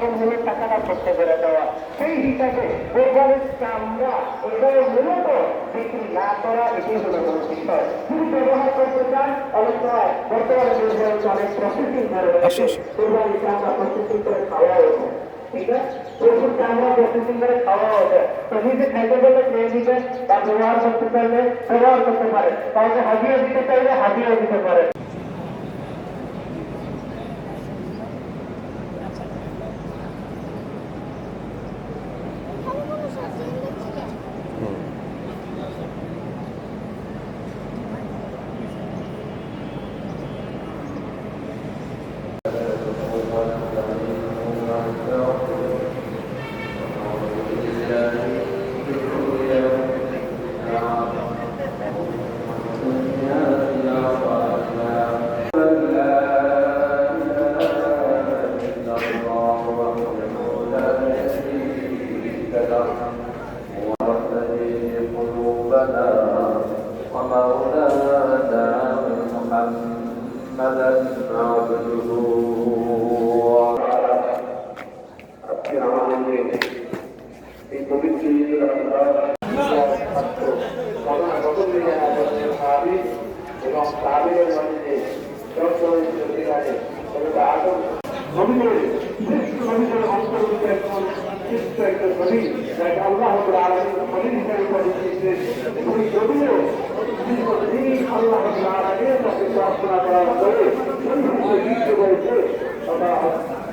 সমাধান হলো টাকাটা করতে করে দেওয়া। সেই হিসাবে কোরবানির চামড়া এগুলো মূলত বিক্রি না করা এটি হলো কোনো বিষয়। যদি ব্যবহার করতে চান অনেক সময় বর্তমানে নির্ভর অনেক প্রসেসিং করে কোরবানির চামড়া প্রসেসিং করে খাওয়া হয়েছে ঠিক আছে? প্রচুর চামড়া প্রসেসিং করে খাওয়া হয়েছে তো নিজে খাইতে বললে খেয়ে দিবেন বা ব্যবহার করতে চাইলে ব্যবহার করতে পারে। কাউকে হাজিয়ে দিতে চাইলে হাজিয়েও দিতে পারে। قلوبنا ومولانا محمدا عبده আজকে আমাদের এই পবিত্র ঈদুল আজহা এবং তাদের মধ্যে নবীদের শ্রেষ্ঠ নবীদের অন্তর্ভুক্ত একজন শ্রেষ্ঠ একটা নবী যাকে আল্লাহ আলমী নবী হিসেবে পরিচিত ওই নবীও দীর্ঘদিন আল্লাহ আলমী তাকে প্রার্থনা করার পরে সেই হিসেবে বলছে তথা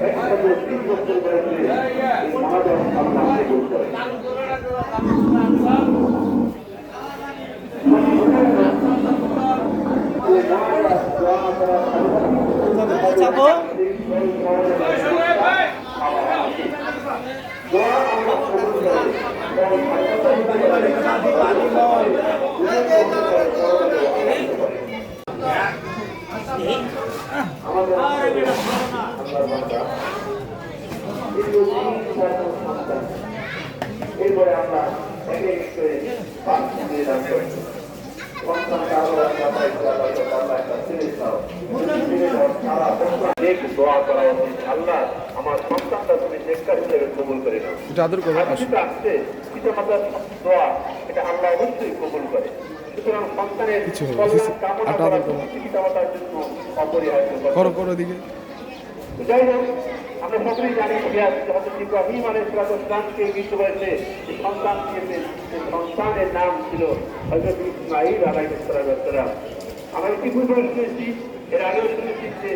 একসাথে তিন বছর বয়সে এই মহাজন আল্লাহ কবুল করে এরপরে আমরা একে এক করে পাঁচ দিয়ে সন্তান কারও আমার সন্তানটা তুমি নেককার হিসেবে কবুল করে নাও। এটা আদর করো আর আসছে পিতা দোয়া এটা আল্লাহ অবশ্যই কবুল করে। সুতরাং সন্তানের কল্যাণ কামনা করা আদর করো। পিতা মাতার জন্য অপরিহার্য করো করো দিকে যাই হোক আমরা সকলেই জানি ইতিহাস ইব্রাহিম হয়েছে যে সন্তান সন্তানের নাম ছিল হজরত ইসমাইল আলাই ইসলাম আমরা ইতিপূর্বে শুনেছি এর আগেও শুনেছি যে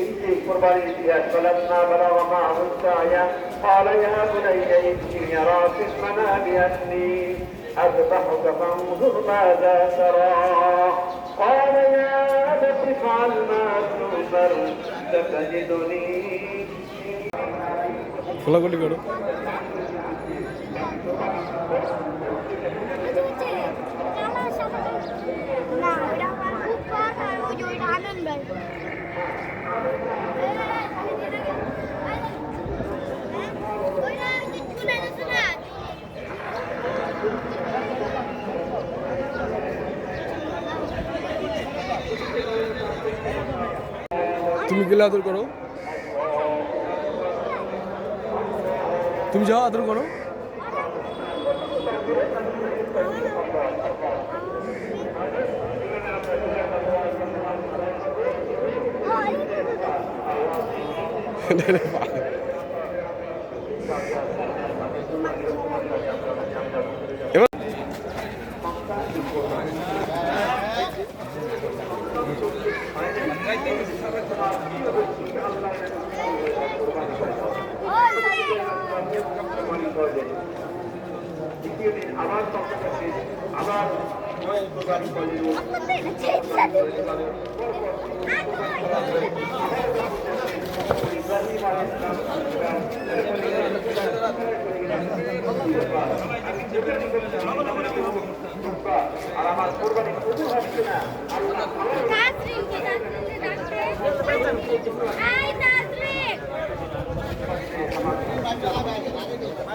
এই যে কোরবানির ইতিহাস বলান্না বলা মা হুসায়া قال يا بني إني أرى في المنام أني أذبحك فانظر ماذا ترى قال يا أبت افعل ما تؤمر ستجدني খোলাখুলি করো তুমি গেলে আদর করো। তুমি যাও আদর করো। দ্বিতীয় দিন আবার আমার কোরবানি হচ্ছে না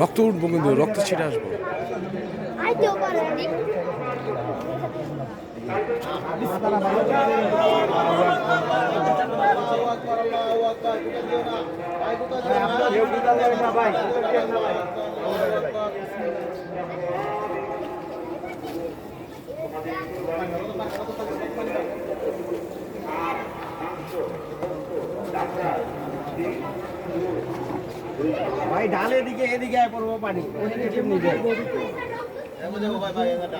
রক্ত উঠবো কিন্তু রক্ত ছিটে আসব। মাথাটা ভালো ভাই ভাই ঢালে দিকে এদিকে আয় পড়ব পানি। ওদিকে কেমনি যায় এটা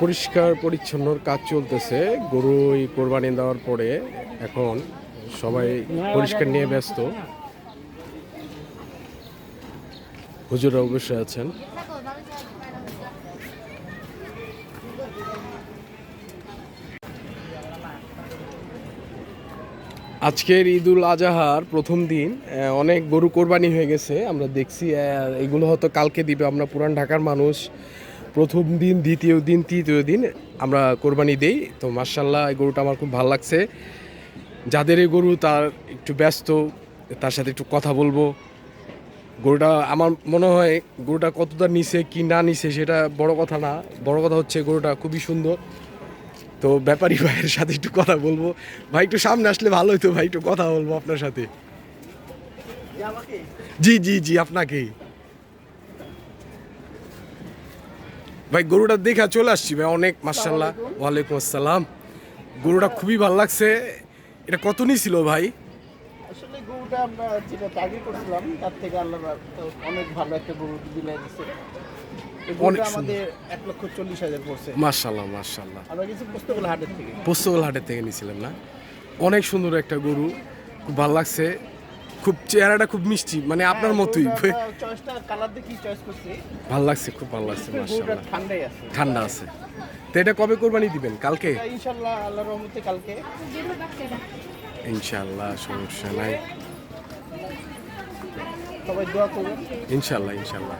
পরিষ্কার পরিচ্ছন্নর কাজ চলতেছে। গরু এই কোরবানি দেওয়ার পরে এখন সবাই পরিষ্কার নিয়ে ব্যস্ত। হুজুরা অবশ্যই আছেন। আজকের ঈদুল আজহার প্রথম দিন অনেক গরু কোরবানি হয়ে গেছে। আমরা দেখছি এগুলো হয়তো কালকে দিবে। আমরা পুরান ঢাকার মানুষ। প্রথম দিন, দ্বিতীয় দিন, তৃতীয় দিন আমরা কোরবানি দেই। তো মার্শাল্লাহ এই গরুটা আমার খুব ভালো লাগছে। যাদের এই গরু তার একটু ব্যস্ত, তার সাথে একটু কথা বলব। গরুটা আমার মনে হয় গরুটা কতটা নিছে, কি না নিছে সেটা বড় কথা না। বড় কথা হচ্ছে গরুটা খুবই সুন্দর। তো ব্যাপারী ভাইয়ের সাথে একটু কথা বলব। ভাই, একটু সামনে আসলে ভালো হতো ভাই, একটু কথা বলব আপনার সাথে। জি জি জি আপনাকেই ভাই, গরুটা দেখা চলে আসছি, ভাই, অনেক মার্শাল্লাহ ওয়ালাইকুম আসসালাম। গরুটা খুবই ভালো লাগছে। এটা কত নিছিল ভাই? আসলে গরুটা আমরা যেটা টার্গেট করছিলাম তার থেকে আল্লাহ অনেক ভালো একটা গরু দিলে দিচ্ছে মার্শাল্লাহ মার্শাল্লাহ পোস্তগোল হাটের থেকে নিয়েছিলাম না? অনেক সুন্দর একটা গরু খুব ভালো লাগছে। খুব চেহারাটা খুব মিষ্টি মানে আপনার মতোই। চয়েস করছি। ভালো লাগছে খুব ভালো লাগছে মার্শাল্লাহ ঠান্ডা আছে। তো এটা কবে কোরবানি দিবেন? কালকে? তা ইনশাল্লাহ আল্লাহর রহমতে কালকে। ইনশাল্লাহ সমস্যা নাই। সবাই দোয়া করবেন। ইনশাল্লাহ ইনশাল্লাহ